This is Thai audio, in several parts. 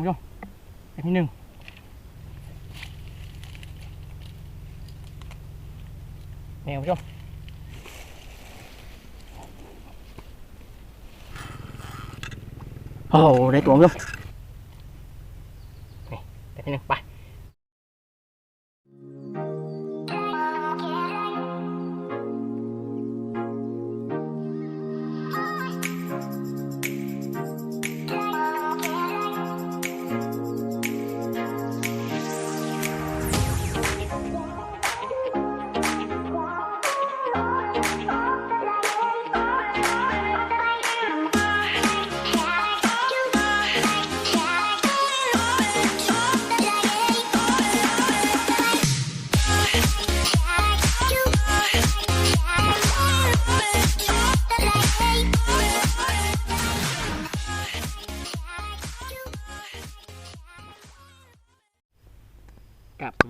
คุณผู้ชมแป๊บนิดนึงนี่คุณ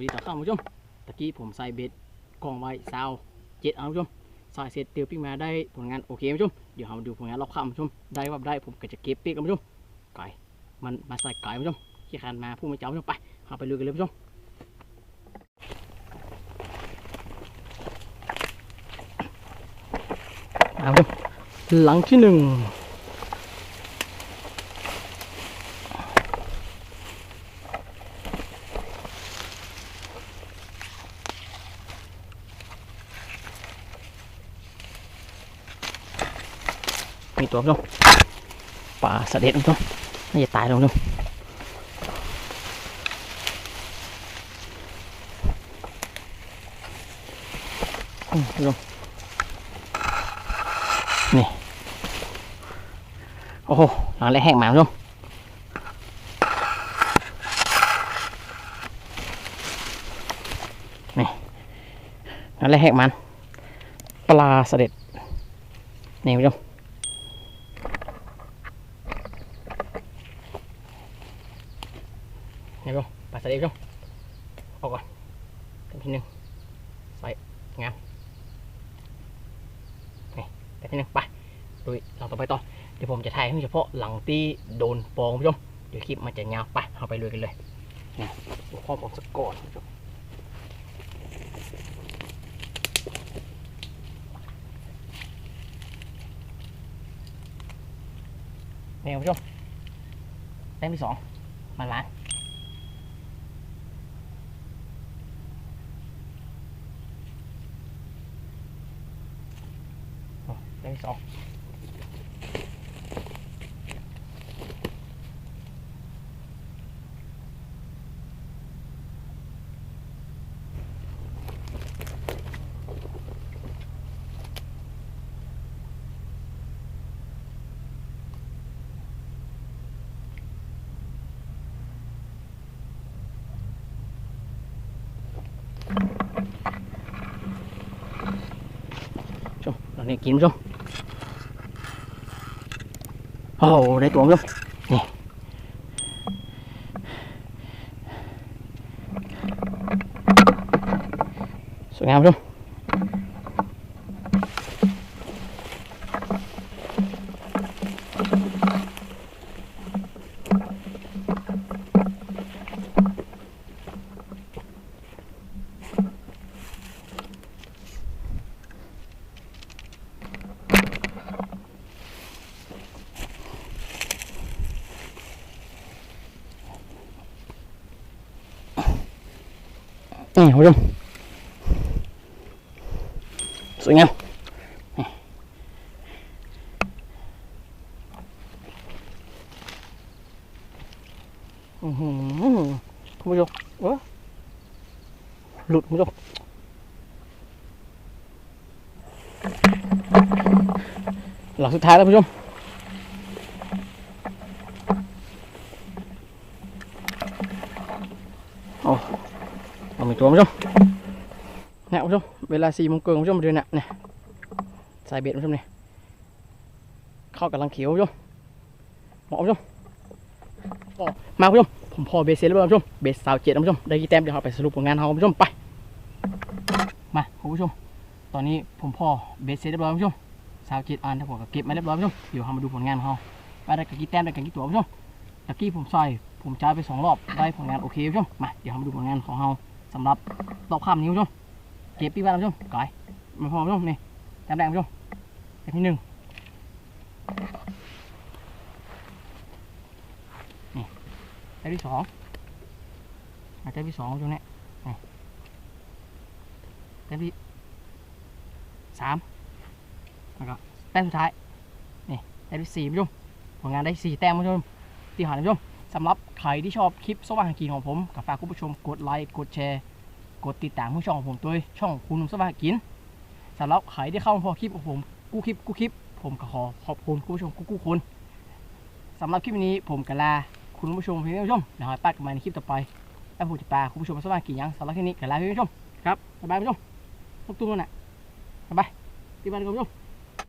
ดีต่อท่าผู้ชมตะกี้ผมใส่เบ็ดกองไว้ซาวเจ็ดเอาผู้ชมใส่เสร็จเตียวปิ้งมาได้ผลงานโอเคผู้ชมเดี๋ยวเราดูผลงานรอบค่ำผู้ชมได้ว่าได้ผมก็จะเก็บปีกผู้ชมไก่มันมาใส่ไก่ผู้ชมขี้คันมาผู้มาเจ้าผู้ชมไปเอาไปลุยกันเลยผู้ชมเอาผู้ชมหลังที่หนึ่ง มีตัวผู้ชมปลาสะเด็ดผู้ชมน่าจะตายล้วผู้ชมอืมผู้ชมนี่ โอ้โหหลังแรกแห้งมาผู้ชมนี่หลังแรกแห้งมัน ปลาสะเด็ดนี่ผู้ช มนี่ก็ปลาสลิดก็เอาก่อนกันทีหนึ่งใส่งามนี่กันทีหนึ่งไปลุยเราต่อไปต่อเดี๋ยวผมจะถ่ายเฉพาะหลังที่โดนปองคุณผู้ชมเดี๋ยวคลิปมันจะยาวไปเอาไปลุยกันเลยนี่ดูความออกสกก่อนคุณผู้ชมนี่คุณผู้ชมแต้มที่สองมาล้าง ได้ที่สอ งชมตอนนี้กิน ชมโอ้โหได้ตัวมั้ยนี่สวยงามจ้ะนี่คุณผู้ชมสวยงามนี่อื้อหือคุณผู้ชมเออหลุดคุณผู้ชมหลังสุดท้ายแล้วคุณผู้ชม เอามี ตัวคุณผู้ชมเนี่ยคุณผู้ชมเวลาสี่โมงเกินคุณผู้ชมมาดูเนี่ยเนี่ยสายเบ็ดคุณผู้ชมเนี่ยเข้ากำลังเขียวคุณผู้ชมเหมาะคุณผู้ชมมาคุณผู้ชมผมพอเบสเสร็จแล้วคุณผู้ชมเบสสาวเจ็ดคุณผู้ชมได้กี่แต้มเดี๋ยวเราไปสรุปผลงานเราคุณผู้ชมไปมาคุณผู้ชม ตอนนี้ผมพอเบสเสร็จเรียบร้อยคุณผู้ชมสาวเจ็ดอันทั้งหมดก็เก็บมาเรียบร้อยคุณผู้ชมเดี๋ยวเรามาดูผลงานของเราว่าได้กี่แต้มได้กี่ตัวคุณผู้ชมตะกี้ผมใส่ผมจ่าไปสองรอบได้ผลงานโอเคคุณผู้ชมมาเดี๋ยวเรามาดูผลงานของเรา สำหรับรอบค่ำนี้คุณผู้ชมเก็บปีบ้านชมก่อยมาพอคุณผู้ชมนี่แต้มแรกคุณผู้ชมแต้มที่หนึ่งนี่แต้มที่สองมาแต้มที่สองคุณผู้ชมเนี่ยนี่แต้มที่สามแล้วก็แต้มสุดท้ายนี่แต้มที่สี่คุณผู้ชมผลงานได้สี่แต้มชมที่หาคุณผู้ชม สำหรับใครที่ชอบคลิปสว่างกินของผมก็ฝากคุณผู้ชมกดไลค์กดแชร์ กดติดตามผู้ช่องของผมด้วยช่องคุณนุ่มสว่างกินสำหรับใครที่เข้ามาพอคลิปของผมกู้คลิปกู้คลิป ผมก็ขอขอบคุณคุณผู้ชมกู้กู้คนสำหรับคลิปนี้ผมกลาคุณผู้ชมเพียงเท่านี้ผู้ชมเดี๋ยวไปกันม่ในคลิปต่อไปแล้วผมจะปลาคุณผู้ชมสว่างกินยังสำหรับคลิปนี้กลาเพียงเท่านี้ผู้ชมครับบ๊ายบายผู้ชมพบตุ้มแล้วนะบ๊ายบายที่บ้านคุณผู้ชม